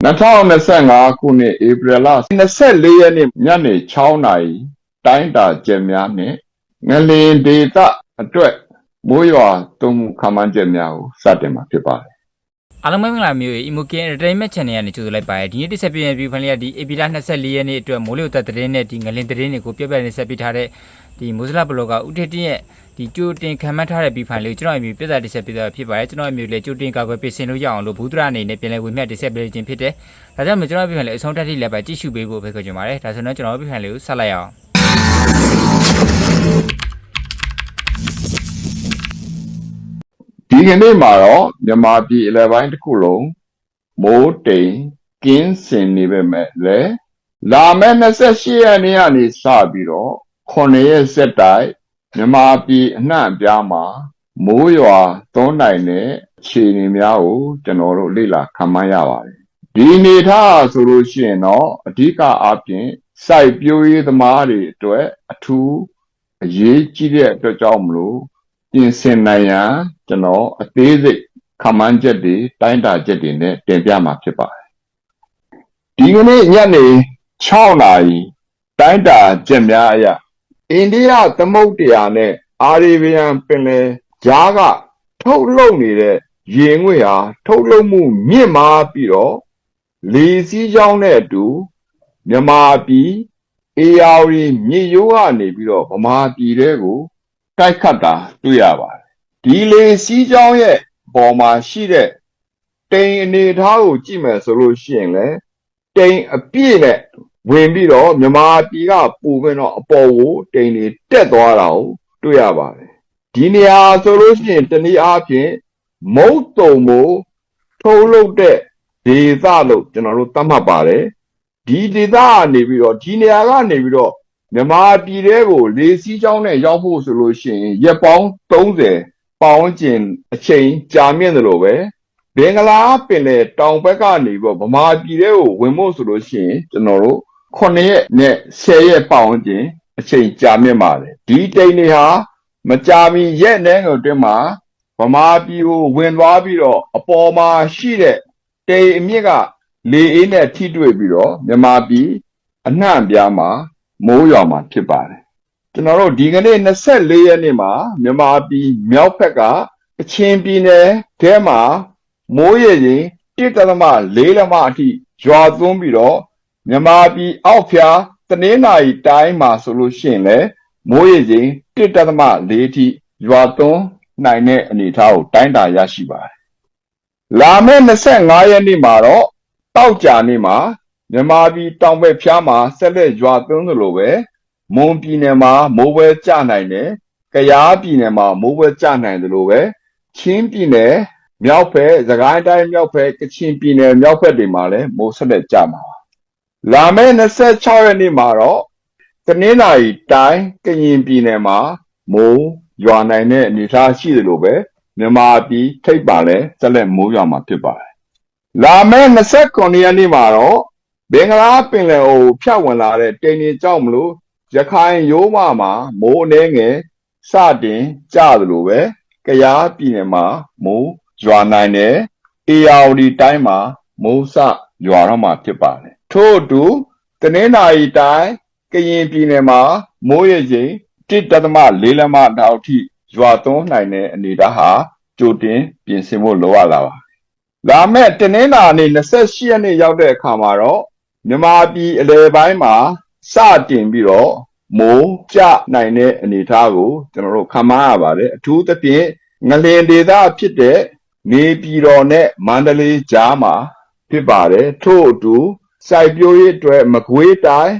2025ခုနှစ်ဧပြီလ24ရက်နေ့ညနေ6နာရီတိုင်းတာကျက်များနဲ့ငလင်ဒေသအတွက်မိုးရွာသွန်းမှုခန့်မှန်းချက်များကိုစတင်မှာဖြစ်ပါတယ်အားလုံးပဲမင်္ဂလာမျိုးရေ Emokin Entertainment Channel ကနေကြိုဆိုလိုက်ပါတယ်ဒီနေ့တစ်ဆက်ပြည့်ပြဖန်လေးကဒီ AP လ24ရက်နေ့အတွက်မိုးလေဝသသတင်းနဲ့ဒီငလင်သတင်းတွေကိုပြပြနေဆက်ပြထားတဲ့ ဒီမိုးစလာဘလော့ကဦးထေတင်ရဲ့ဒီကြိုတင်ခံမှတ်ထားတဲ့ပြဖန်လေးကိုကျွန်တော်အမျိုးပြသတစ်ဆက်ပြတာဖြစ်ပါတယ်ကျွန်တော်အမျိုးလည်းကြိုတင်ကာကွယ်ပြင်ဆင်လို့ရအောင်လို့ဘူးဒရအနေနဲ့ပြန်လည်ဝေမျှတစ်ဆက်ပြခြင်းဖြစ်တယ်ဒါကြောင့်မို့ကျွန်တော်ပြဖန်လေးအဆုံးတက်ထိလည်းပဲကြည့်ရှုပေးဖို့ဖိတ်ခေါ်ချင်ပါတယ်ဒါဆိုတော့ကျွန်တော်ပြဖန်လေးကိုဆက်လိုက်အောင်ဒီကနေ့မှာတော့မြန်မာပြည်အလဲပိုင်းတစ်ခုလုံးမိုးတိမ်ကင်းစင်နေပေမဲ့လည်းလာမယ့်28ရက်နေ့ကနေစပြီးတော့ 9ရက်ဆက်တိုက်မြန်မာပြည်အနှံ့အပြားမှာမိုးရွာသွန်းနိုင်တဲ့အခြေအနေများကိုကျွန်တော်တို့လေ့လာခန့်မှန်းရပါတယ်ဒီအနေထားဆိုလို့ရှိရင်တော့အဓိကအားဖြင့်စိုက်ပျိုးရေးသမားတွေအတွက်အထူးအရေးကြီးတဲ့အတွက်ကြောင့်မလို့ပြင်ဆင်နိုင်ရန်ကျွန်တော်အသေးစိတ်ခန့်မှန်းချက်တွေတိုင်းတာချက်တွေနဲ့တင်ပြမှာဖြစ်ပါတယ်ဒီကနေ့ညနေ6နာရီတိုင်းတာချက်များအရ အိန္ဒိယသမုဒ္ဒရာနဲ့အာရေဗီယံပင်လယ်ကြားကထုတ်လုပ်နေတဲ့ရေငွေ့ဟာထုတ်လုပ်မှုမြင့်မားပြီးတော့လေစီးကြောင်းနဲ့အတူမြန်မာပြည်အေယာဝတီမြစ်ရိုးကနေပြီးတော့ဗမာပြည်တဲကိုတိုက်ခတ်တာတွေ့ရပါတယ်ဒီလေစီးကြောင်းရဲ့ပေါ်မှာရှိတဲ့တိမ်အနေအထားကိုကြည့်မယ်ဆိုလို့ရှိရင်လေတိမ်အပြည့်နဲ့ ဝင်ပြီးတော့မြမာပြည်ကပူပြီးတော့အပေါ်ကိုတိမ်တွေတက်သွားတာကိုတွေ့ရပါတယ်ဒီနေရာဆိုလို့ရှိရင်တနည်းအားဖြင့်မုတ်တုံကိုထုတ်လုပ်တဲ့ဒေသလို့ကျွန်တော်တို့သတ်မှတ်ပါတယ်ဒီဒေသကနေပြီးတော့ဒီနေရာကနေပြီးတော့မြန်မာပြည်တဲကိုလေစီးကြောင်းနဲ့ရောက်ဖို့ဆိုလို့ရှိရင်ရက်ပေါင်း30ပေါင်းကျင်အချိန်ကြာမြင့်တယ်လို့ပဲဘင်္ဂလားပင်လယ်တောင်ဘက်ကနေပြီးတော့ဗမာပြည်တဲကိုဝင်ဖို့ဆိုလို့ရှိရင်ကျွန်တော်တို့ 9ရက်နဲ့10ရက်ပေါင်းကျင်အချိန်ကြာမြင့်ပါတယ်ဒီတိမ်တွေဟာမကြာမီရက်နှဲငယ်အတွင်းမှာဗမာပြည်ကိုဝင်သွားပြီးတော့အပေါ်မှာရှိတဲ့တိမ်အမြင့်ကလေအေးနဲ့ထိတွေ့ပြီးတော့မြန်မာပြည်အနှံ့အပြားမှာမိုးရွာမှာဖြစ်ပါတယ်ကျွန်တော်တို့ဒီကနေ့24ရက်နေ့မှာမြန်မာပြည်မြောက်ဘက်ကကချင်ပြည်နယ်ထဲမှာမိုးရေရင်1.4လမအထိရွာသွန်းပြီးတော့ မြန်မာပြည်အောက်ဖျားတနင်္လာရီတိုင်းမှာဆိုလို့ရှိရင်လည်းမိုးရေရင်1.4အထိရွာသွန်းနိုင်တဲ့အနေအထားကိုတိုင်းတာရရှိပါတယ်လာမယ့်25ရက်နေ့မှာတော့တောက်ကြနေ့မှာမြန်မာပြည်တောင်ဘက်ဖြားမှာဆက်လက်ရွာသွန်းသလိုပဲမွန်ပြည်နယ်မှာမိုးပွဲကျနိုင်တယ်။ကယားပြည်နယ်မှာမိုးပွဲကျနိုင်သလိုပဲချင်းပြည်နယ်မြောက်ဘက်၊စကိုင်းတိုင်းမြောက်ဘက်၊ကချင်ပြည်နယ်မြောက်ဘက်တွေမှာလည်းမိုးဆက်လက်ကျမှာပါ။ လာမယ့်26ရက်နေ့မှာတော့တနင်္လာရီတိုင်းကရင်ပြည်နယ်မှာမိုးရွာနိုင်တဲ့အနေအထားရှိသလိုပဲမြန်မာပြည်ထိပ်ပါလည်းဆက်လက်မိုးရွာမှာဖြစ်ပါတယ်။လာမယ့်29ရက်နေ့မှာတော့ဘင်္ဂလားပင်လယ်အိုဖြတ်ဝင်လာတဲ့တိမ်တွေကြောင့်မလို့ရခိုင်ရိုးမမှာမိုးအနှဲငယ်စတင်ကျသလိုပဲကယားပြည်နယ်မှာမိုးရွာနိုင်တယ်အေယာဝတီတိုင်းမှာမိုးစရွာတော့မှာဖြစ်ပါတယ် ထို့အတူတနင်္သာရီတိုင်းကရင်ပြည်နယ်မှာမိုးရေချိန်1.4လက်မတောက်ထိရွာသွန်းနိုင်တဲ့အနေအထားဟာကြိုတင်ပြင်ဆင်ဖို့လိုအပ်လာပါလာမယ့်တနင်္လာနေ့28ရက်နေ့ရောက်တဲ့အခါမှာတော့မြန်မာပြည်အလယ်ပိုင်းမှာစတင်ပြီးတော့မိုးကျနိုင်တဲ့အနေအထားကိုကျွန်တော်တို့ခန့်မှန်းရပါတယ်အထူးသဖြင့်ငလင်ဒေသဖြစ်တဲ့နေပြည်တော်နဲ့မန္တလေးကြားမှာဖြစ်ပါတယ်ထို့အတူ စိုက်ပျိုးရေးအတွက်မကွေးတိုင်း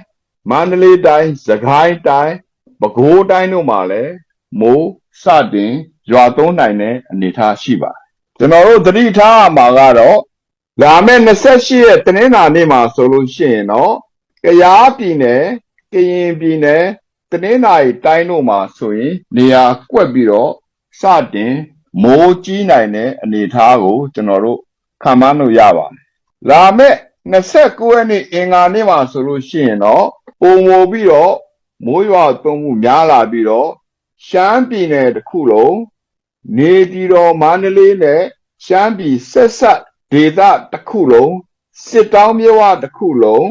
မန္တလေးတိုင်းစကိုင်းတိုင်းပဲခူးတိုင်းတို့မှာလည်းမိုးစတင်ရွာသွန်းနိုင်တဲ့အနေအထားရှိပါတယ်ကျွန်တော်တို့သတိထားရမှာကတော့လာမယ့်28ရက်တနင်္လာနေ့မှာဆိုလို့ရှိရင်တော့ကယားပြည်နယ်ကရင်ပြည်နယ်တနင်္လာရီတိုင်းတို့မှာဆိုရင် နေရာကွက်ပြီးတော့စတင်မိုးကြီးနိုင်တဲ့အနေအထားကို ကျွန်တော်တို့ခံမှန်းလို့ရပါတယ်။လာမယ့် 29ရက်နေ့အင်္ဂါနေ့မှာဆိုလို့ရှိရင်တော့ပုံမူပြီးတော့မိုးရွာသွန်းမှုများလာပြီးတော့ရှမ်းပြည်နယ်တစ်ခုလုံးနေပြည်တော်မန္တလေးနဲ့ရှမ်းပြည်ဆက်ဆက်ဒေသတစ်ခုလုံးစစစ်တောင်းမြဝတစ်ခုလုံး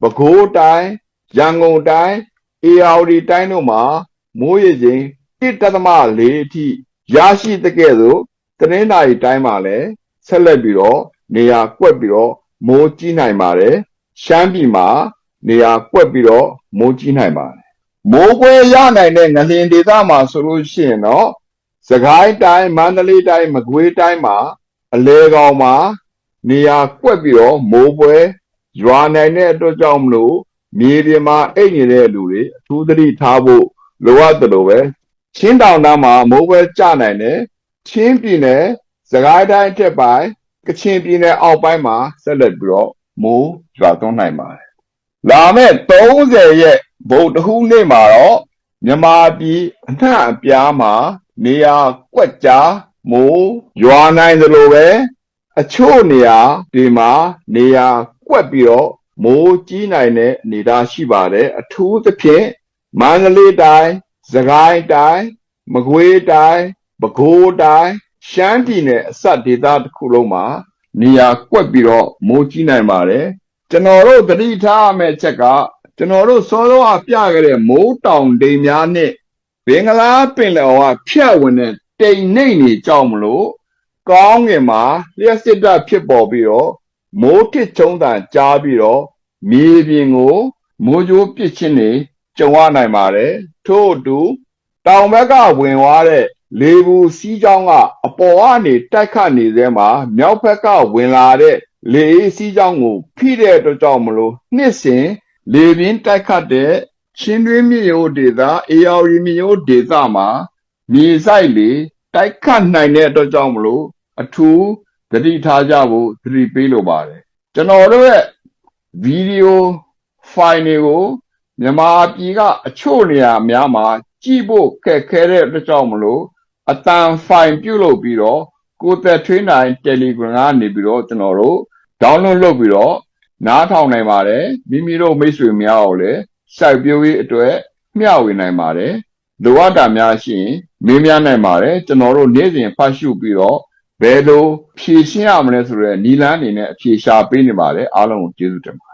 ပဲခူးတိုင်းရန်ကုန်တိုင်းအေရဝတီတိုင်းတို့မှာမိုးရေချိန်1.4အထိရရှိတဲ့ကဲ့သို့တနင်္သာရီတိုင်းမှာလည်းဆက်လက်ပြီးတော့နေရာကွက်ပြီးတော့ မိုးကြီးနိုင်ပါတယ်ရှမ်းပြည်မှာနေရာကွက်ပြီးတော့မိုးကြီးနိုင်ပါတယ်မိုးကွဲရနိုင်တဲ့ငလျင်ဒေသမှာဆိုလို့ရှိရင်တော့စကိုင်းတိုင်းမန္တလေးတိုင်းမကွေးတိုင်းမှာအလဲကောင်မှာနေရာကွက်ပြီးတော့မိုးပွဲရွာနိုင်တဲ့အတွက်ကြောင့်မလို့မြေပြင်မှာအိတ်နေတဲ့လူတွေအထူးသတိထားဖို့လိုအပ်တယ်လို့ပဲချင်းတောင်တန်းမှာမိုးပွဲကျနိုင်တယ်ချင်းပြည်နယ်စကိုင်းတိုင်းအထက်ပိုင်း ကချင်ပြည်နယ်အောက်ပိုင်းမှာဆက်လက်ပြီးတော့မိုးရွာသွန်းနိုင်ပါတယ်လာမယ့်30ရက်ဗုဒ္ဓဟူးနေ့မှာတော့မြန်မာပြည်အနှံ့အပြားမှာနေရာကွက်ကြားမိုးရွာနိုင်သလိုပဲအချို့နေရာဒီမှာနေရာကွက်ပြီးတော့မိုးကြီးနိုင်တဲ့အနေအထားရှိပါတယ်အထူးသဖြင့်မန္တလေးတိုင်းစကိုင်းတိုင်းမကွေးတိုင်းပဲခူးတိုင်း ရှမ်းပြည်နယ်အစပ်ဒေသတစ်ခုလုံးမှာနေရာကွက်ပြီးတော့မိုးကြီးနိုင်ပါတယ်ကျွန်တော်တို့သတိထားရမယ့်အချက်ကကျွန်တော်တို့စောစောကပြခဲ့တဲ့မိုးတောင်တိမ်များနဲ့ဘင်္ဂလားပင်လယ်အော်ကဖြတ်ဝင်တဲ့တိမ်နှိမ့်နေကြောက်မလို့ကောင်းငင်မှာလျှက်စစ်တပ်ဖြစ်ပေါ်ပြီးတော့မိုးထစ်ချုံတန်ကြားပြီးတော့မြေပြင်ကိုမိုးကြိုးပစ်ချင်းနေကြုံရနိုင်ပါတယ်ထို့အတူတောင်ဘက်ကဝင်သွားတဲ့ လေဘူးစီးကြောင်းကအပေါ်ကနေတိုက်ခတ်နေသေးမှာမြောက်ဘက်ကဝင်လာတဲ့လေအေးစီးကြောင်းကိုဖိတဲ့အတွက်ကြောင့်မလို့နှစ်စဉ်လေပြင်းတိုက်ခတ်တဲ့ချင်းတွင်းမြေရိုးဒေသအေယာဝတီမြေရိုးဒေသမှာမြေဆိုင်လေတိုက်ခတ်နိုင်တဲ့အတွက်ကြောင့်မလို့အထူးသတိထားကြဖို့သတိပေးလိုပါတယ်ကျွန်တော်တို့ရဲ့ဗီဒီယိုဖိုင်တွေကိုမြန်မာပြည်ကအချို့နေရာများမှာကြည့်ဖို့ခက်ခဲတဲ့အတွက်ကြောင့်မလို့ အတန်ဖိုင်ပြုတ်လုပ်ပြီးတော့ကိုယ်သက်ထွေးနိုင် Telegram ကနေပြီးတော့ကျွန်တော်တို့ download လုပ်ပြီးတော့နားထောင်နိုင်ပါတယ်မိမိတို့မိတ်ဆွေများကိုလည်းစိုက်ပျိုးရေးအတွက်မျှဝေနိုင်ပါတယ်လိုအပ်တာများရှိရင်မေးမြန်းနိုင်ပါတယ်ကျွန်တော်တို့နေ့စဉ်ဖတ်ရှုပြီးတော့ဘယ်လိုဖြည့်ရှင်းရမလဲဆိုတော့နီလန်းအနေနဲ့အဖြေရှာပေးနေပါတယ်အားလုံးကိုကျေးဇူးတင်ပါတယ်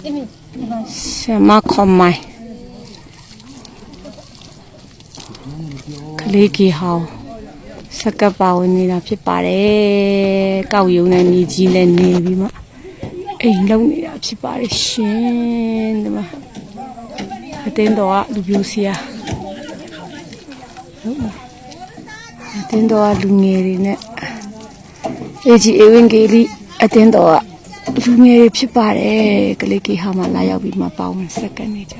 ဆရာမခေါ်မိုင်ကလေးကြီးဟောင်းစကပ်ပါဝင်နေတာဖြစ်ပါတယ်ကောက်ယုံနဲ့ညီကြီးလည်းနေပြီးမှအိမ်လုံးနေတာဖြစ်ပါတယ်ရှင်ဒီမှာအတင်းတော်ကလူပြိုစီယာအတင်းတော်ကလူငယ်တွေနဲ့အေဂျီအေဝင်ကြီးလီအတင်းတော်က လူငယ်တွေဖြစ်ပါတယ်ကလေးကြီးဟာမှလာရောက်ပြီးမှပေါင်းစက္ကန့်နေကြ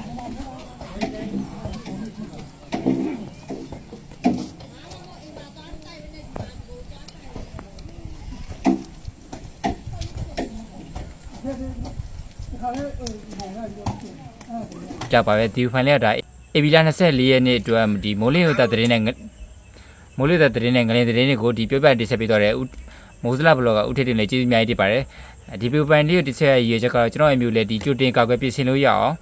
ကြပါပဲဒီဖိုင်လေးကဒါအေဗီလာ24ရက်နေ့အတွက်ဒီမိုးလေးဟိုတာသတင်းနဲ့ငမိုးလေးဟိုတာသတင်းနဲ့ငလင်သတင်းတွေကိုဒီပြောပြတင်ဆက်ပေးတော့တယ်ဦးမိုးစလာဘလော့ကဦးထစ်တင်လေးကျေးဇူးအများကြီးတင်ပါတယ် ဒီပြပိုင်လေးကိုတစ်ချက်ရည်ရချက်ကတော့ကျွန်တော်အမျိုးလေးဒီကြိုတင်ကောက်ွယ်ပြင်ဆင်လို့ရအောင်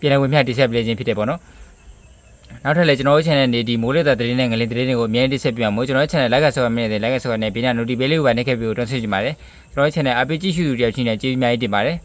ပြည်နယ်ဝင်မြတင်ဆက်ပေးခြင်းဖြစ်တယ်ပေါ့နော်နောက်ထပ်လည်းကျွန်တော်တို့ channel နေဒီမိုးလေးတာသတင်းနဲ့ငလင်သတင်းတွေကိုအများကြီးတင်ဆက်ပြမှာမို့ကျွန်တော်တို့ channel like ဆော့မြင်တယ် like ဆော့နဲ့ဘေးနာ notification လေးကိုပါနှိပ်ခဲ့ပြီးတော့တွန်းဆက်ချင်ပါတယ်ကျွန်တော်တို့ channel အပိကြည့်ရှုသူတယောက်ချင်းနဲ့ကျေးဇူးအများကြီးတင်ပါတယ်